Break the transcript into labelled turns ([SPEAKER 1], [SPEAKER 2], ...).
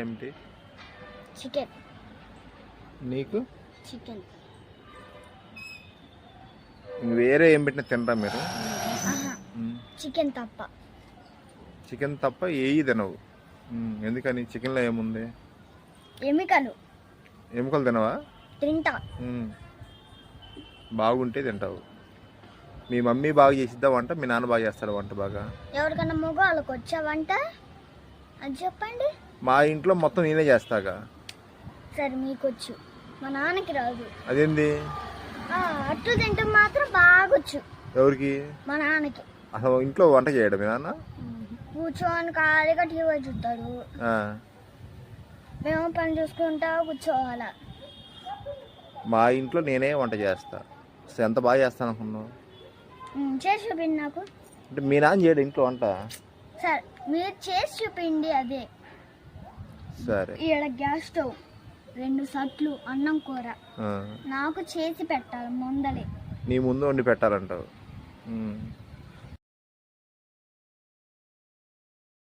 [SPEAKER 1] ఏమిటి
[SPEAKER 2] చికెన్.
[SPEAKER 1] నీకు?
[SPEAKER 2] చికెన్.
[SPEAKER 1] వేరే ఏం పెట్టినా తినరా మీరు.
[SPEAKER 2] చికెన్ తప్ప.
[SPEAKER 1] చికెన్ తప్ప ఏయి తినవు. ఎందుకని? చికెన్లో ఏముంది?
[SPEAKER 2] ఎమికలు.
[SPEAKER 1] ఎముకలు తినవా?
[SPEAKER 2] తింటా.
[SPEAKER 1] బాగుంటే తింటావు. మీ మమ్మీ బాగా చేసిద్దా వంట మీ నాన్న బాగా చేస్తాడు వంట బాగా.
[SPEAKER 2] ఎవరికన్నా మగవాళ్ళకి వచ్చావంట అది చెప్పండి.
[SPEAKER 1] మా ఇంట్లో మొత్తం నేనే చేస్తాగా.
[SPEAKER 2] సరే మీకు వచ్చు మా నాన్నకి రాదు.
[SPEAKER 1] అదేంది?
[SPEAKER 2] అట్లు తింటే మాత్రం బాగొచ్చు.
[SPEAKER 1] ఎవరికి?
[SPEAKER 2] మా నాన్నకి.
[SPEAKER 1] అసలు ఇంట్లో వంట చేయడం మీ నాన్న?
[SPEAKER 2] కూర్చొని ఖాళీగా టీవీ చూస్తాడు. మేము పని చూసుకుంటా కూర్చోవాలా.
[SPEAKER 1] మా ఇంట్లో నేనే వంట చేస్తా. అసలు ఎంత బాగా చేస్తాను అనుకున్నావు?
[SPEAKER 2] చేసి చూపిండి నాకు.
[SPEAKER 1] అంటే మీ నాన్న చేయడు ఇంట్లో వంట?
[SPEAKER 2] సరే మీరు చేసి చూపిండి అదే.
[SPEAKER 1] సరే
[SPEAKER 2] ఈడ గ్యాస్ స్టవ్ రెండు సట్లు అన్నం కూర. నాకు చేసి పెట్టాలి ముందలే
[SPEAKER 1] నీ ముందు వండి పెట్టాలంటావు.